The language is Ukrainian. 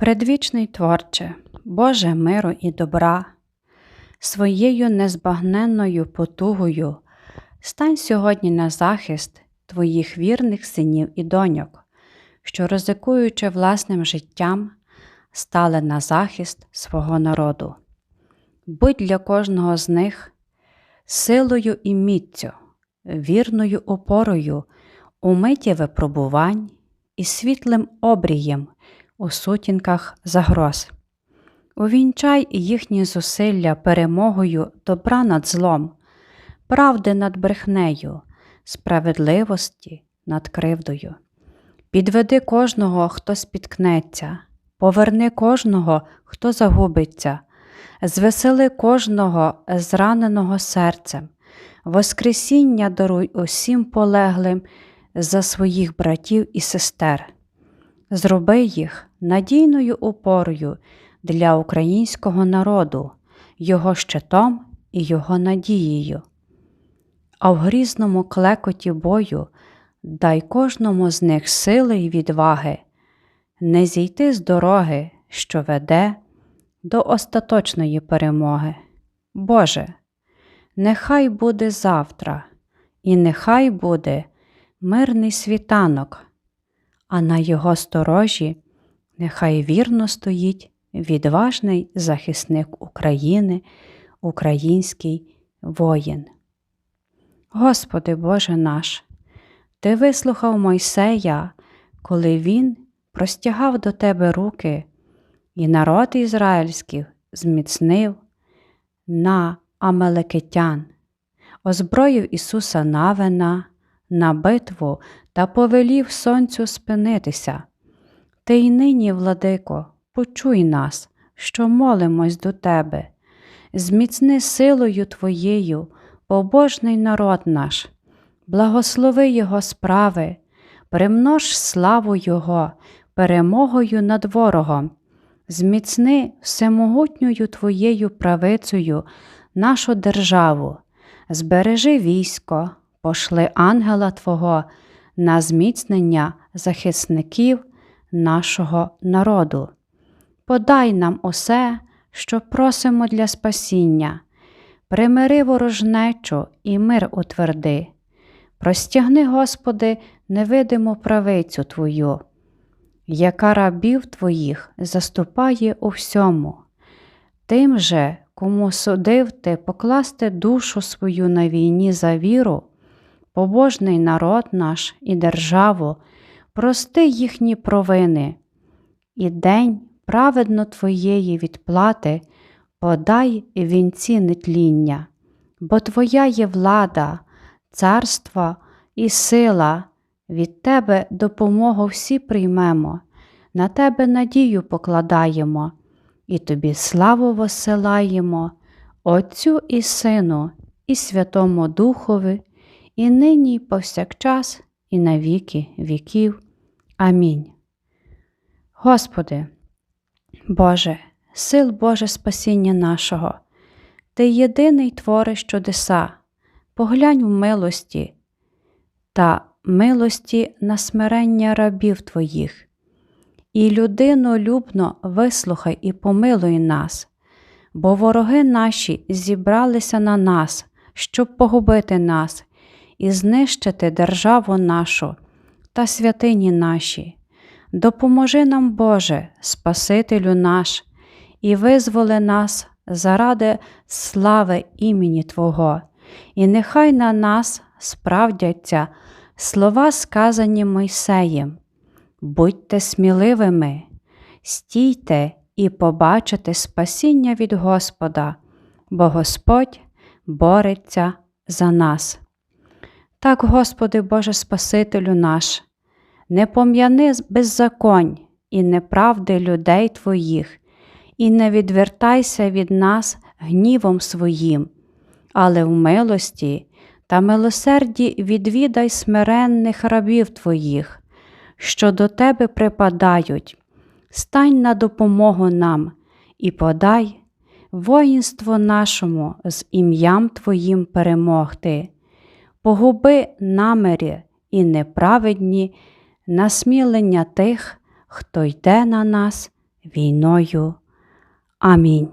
Предвічний Творче, Боже миру і добра, своєю незбагненною потугою стань сьогодні на захист Твоїх вірних синів і доньок, що, ризикуючи власним життям, стали на захист свого народу. Будь для кожного з них силою і міцю, вірною опорою у випробувань і світлим обрієм у сутінках загроз. Увінчай їхні зусилля перемогою добра над злом, правди над брехнею, справедливості над кривдою. Підведи кожного, хто спіткнеться, поверни кожного, хто загубиться, звесели кожного зраненого серцем, Воскресіння даруй усім полеглим за своїх братів і сестер. Зроби їх надійною опорою для українського народу, його щитом і його надією. А в грізному клекоті бою дай кожному з них сили й відваги, не зійти з дороги, що веде до остаточної перемоги. Боже, нехай буде завтра, і нехай буде мирний світанок а на його сторожі нехай вірно стоїть відважний захисник України, український воїн. Господи Боже наш, Ти вислухав Мойсея, коли він простягав до Тебе руки, і народ ізраїльський зміцнив на Амелекитян, озброїв Ісуса Навина на битву та повелів сонцю спинитися. Ти й нині, владико, почуй нас, що молимось до тебе, зміцни силою Твоєю, побожний народ наш, благослови Його справи, примнож славу Його, перемогою над ворогом, зміцни всемогутньою Твоєю правицею нашу державу, збережи військо, пошли ангела Твого на зміцнення захисників нашого народу. Подай нам усе, що просимо для спасіння, примири ворожнечу і мир утверди. Простягни, Господи, невидиму правицю Твою, яка рабів Твоїх заступає у всьому. Тим же, кому судив ти покласти душу свою на війні за віру, побожний народ наш і державу, прости їхні провини, і день праведно Твоєї відплати подай вінці нетління, бо Твоя є влада, царство і сила, від Тебе допомогу всі приймемо, на Тебе надію покладаємо, і Тобі славу посилаємо, Отцю і Сину, і Святому Духові і нині, і повсякчас, і на віки віків. Амінь. Господи, Боже, сил Боже спасіння нашого, Ти єдиний твориш чудеса, поглянь у милості та милості на смирення рабів Твоїх, і людинолюбно вислухай і помилуй нас, бо вороги наші зібралися на нас, щоб погубити нас і знищити державу нашу та святині наші. Допоможи нам, Боже, Спасителю наш, і визволи нас заради слави імені Твого, і нехай на нас справдяться слова, сказані Мойсеєм. Будьте сміливими, стійте і побачите спасіння від Господа, бо Господь бореться за нас. Так, Господи Боже Спасителю наш, не пом'яни беззаконь і неправди людей Твоїх, і не відвертайся від нас гнівом своїм, але в милості та милосерді відвідай смиренних рабів Твоїх, що до Тебе припадають, стань на допомогу нам і подай воїнство нашому з ім'ям Твоїм перемогти погуби намірі і неправедні насмілення тих, хто йде на нас війною. Амінь.